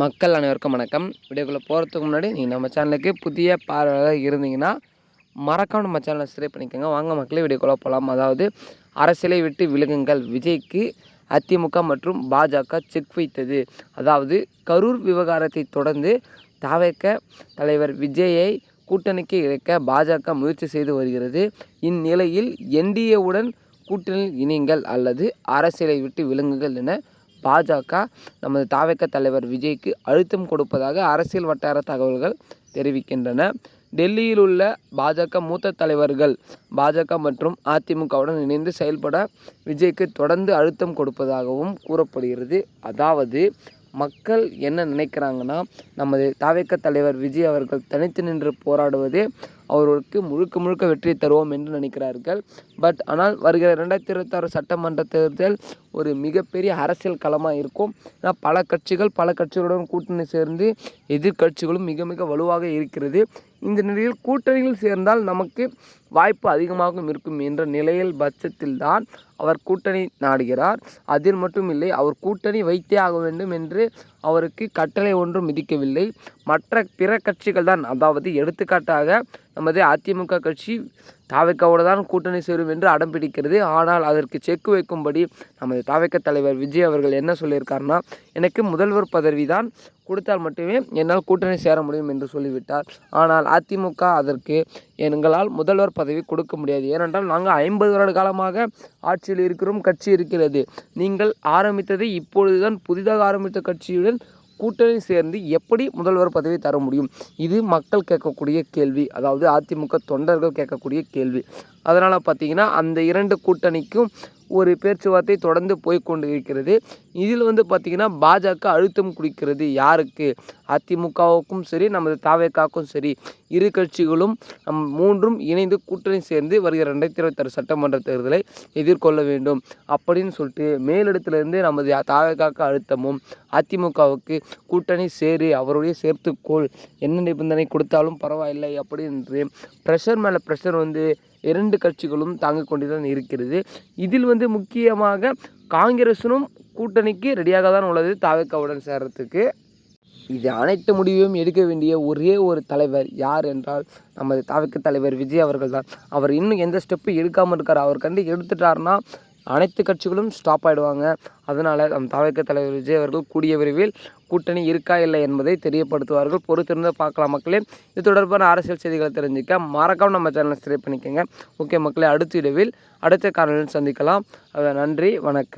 மக்கள் அனைவருக்கும் வணக்கம். வீடியோக்குள்ளே போகிறதுக்கு முன்னாடி நீங்கள் நம்ம சேனலுக்கு புதிய பார்வையாக இருந்தீங்கன்னா மறக்காம நம்ம சேனலை சப்ஸ்கிரைப் பண்ணிக்கோங்க. வாங்க மக்களே வீடியோக்குள்ளே போகலாம் அதாவது அரசியலை விட்டு விலகுங்கள். விஜய்க்கு அதிமுக மற்றும் பாஜக செக் வைத்தது. அதாவது கரூர் விவகாரத்தை தொடர்ந்து தாவேக்க தலைவர் விஜயை கூட்டணிக்கு இழைக்க பாஜக முயற்சி செய்து வருகிறது. இந்நிலையில் என்டிஏவுடன் கூட்டணியில் இணைங்கள் அல்லது அரசியலை விட்டு விலங்குகள் என பாஜக நமது தாவக தலைவர் விஜய்க்கு அழுத்தம் கொடுப்பதாக அரசியல் வட்டார தகவல்கள் தெரிவிக்கின்றன. டெல்லியில் உள்ள பாஜக மூத்த தலைவர்கள் பாஜக மற்றும் அதிமுகவுடன் இணைந்து செயல்பட விஜய்க்கு தொடர்ந்து அழுத்தம் கொடுப்பதாகவும் கூறப்படுகிறது. அதாவது மக்கள் என்ன நினைக்கிறாங்கன்னா நமது தாவேக்க தலைவர் விஜய் அவர்கள் தனித்து நின்று போராடுவதே அவர்களுக்கு முழுக்க முழுக்க வெற்றி தருவோம் என்று நினைக்கிறார்கள். பட் ஆனால் வருகிற ரெண்டாயிரத்தி இருபத்தாறு சட்டமன்ற தேர்தல் ஒரு மிகப்பெரிய அரசியல் களமாக இருக்கும். ஏன்னா பல கட்சிகள் பல கட்சிகளுடன் கூட்டணி சேர்ந்து எதிர்கட்சிகளும் மிக மிக வலுவாக இருக்கிறது. இந்த நிலையில் கூட்டணியில் சேர்ந்தால் நமக்கு வாய்ப்பு அதிகமாகவும் இருக்கும் என்ற நிலையில் பட்சத்தில்தான் அவர் கூட்டணி நாடுகிறார். அதில் மட்டும் இல்லை அவர் கூட்டணி வைத்தே ஆக வேண்டும் என்று அவருக்கு கட்டளை ஒன்றும் விதிக்கவில்லை. மற்ற பிற கட்சிகள் தான் அதாவது எடுத்துக்காட்டாக நமது அதிமுக கட்சி தாவைக்காவோடு தான் கூட்டணி சேரும் என்று அடம் பிடிக்கிறது. ஆனால் அதற்கு செக்கு வைக்கும்படி நமது தாவைக்க தலைவர் விஜய் அவர்கள் என்ன சொல்லியிருக்காருன்னா எனக்கு முதல்வர் பதவி தான் கொடுத்தால் மட்டுமே என்னால் கூட்டணி சேர முடியும் என்று சொல்லிவிட்டார். ஆனால் அதிமுக அதற்கு எங்களால் முதல்வர் பதவி கொடுக்க முடியாது. ஏனென்றால் நாங்கள் ஐம்பது வருட காலமாக ஆட்சியில் இருக்கிறோம் கட்சி இருக்கிறது. நீங்கள் ஆரம்பித்ததை இப்பொழுதுதான் புதிதாக ஆரம்பித்த கட்சியுடன் கூட்டணி சேர்ந்து எப்படி முதல்வர் பதவி தர முடியும்? இது மக்கள் கேட்கக்கூடிய கேள்வி. அதாவது அதிமுக தொண்டர்கள் கேட்கக்கூடிய கேள்வி. அதனால் பார்த்தீங்கன்னா அந்த இரண்டு கூட்டணிக்கும் ஒரு பேச்சுவார்த்தை தொடர்ந்து போய்கொண்டு இருக்கிறது இதில் வந்து பார்த்திங்கன்னா பாஜக அழுத்தம் கொடுக்கிறது யாருக்கு? அதிமுகவுக்கும் சரி நமது தாவேக்காக்கும் சரி. இரு கட்சிகளும் நம் மூன்றும் இணைந்து கூட்டணி சேர்ந்து வருகிற ரெண்டாயிரத்தி இருபத்தாறு சட்டமன்ற தேர்தலை எதிர்கொள்ள வேண்டும். அப்படின்னு சொல்லிட்டு மேலிடத்திலிருந்து நமது தாவேக்காக்கு அழுத்தமும் அதிமுகவுக்கு கூட்டணி சேரு அவருடைய சேர்த்துக்கோள் என்ன நிபந்தனை கொடுத்தாலும் பரவாயில்லை அப்படின்று ப்ரெஷர் மேலே ப்ரெஷர் வந்து இரண்டு கட்சிகளும் தாங்கிக் கொண்டுதான் இருக்கிறது. இதில் வந்து முக்கியமாக காங்கிரஸும் கூட்டணிக்கு ரெடியாக தான் உள்ளது தாவேக்காவுடன் சேர்றதுக்கு. இது அனைத்து முடிவையும் எடுக்க வேண்டிய ஒரே ஒரு தலைவர் யார் என்றால் நமது தாவக்க தலைவர் விஜய் அவர்கள் தான் அவர் இன்னும் எந்த ஸ்டெப்பும் எடுக்காமல் இருக்கார். அவர் கண்டு எடுத்துட்டார்னா அனைத்து கட்சிகளும் ஸ்டாப் ஆகிடுவாங்க அதனால் நம் தவிர்க்க தலைவர் விஜய் அவர்கள் கூடிய விரைவில் கூட்டணி இருக்கா இல்லை என்பதை தெரியப்படுத்துவார்கள். பொறுத்திருந்து பார்க்கலாம் மக்களே. இது தொடர்பான அரசியல் செய்திகளை தெரிஞ்சுக்க மறக்காமல் நம்ம சேனலை சப்ஸ்கிரைப் பண்ணிக்கோங்க. ஓகே மக்களே அடுத்த இடவில் அடுத்த காரணம் சந்திக்கலாம். நன்றி வணக்கம்.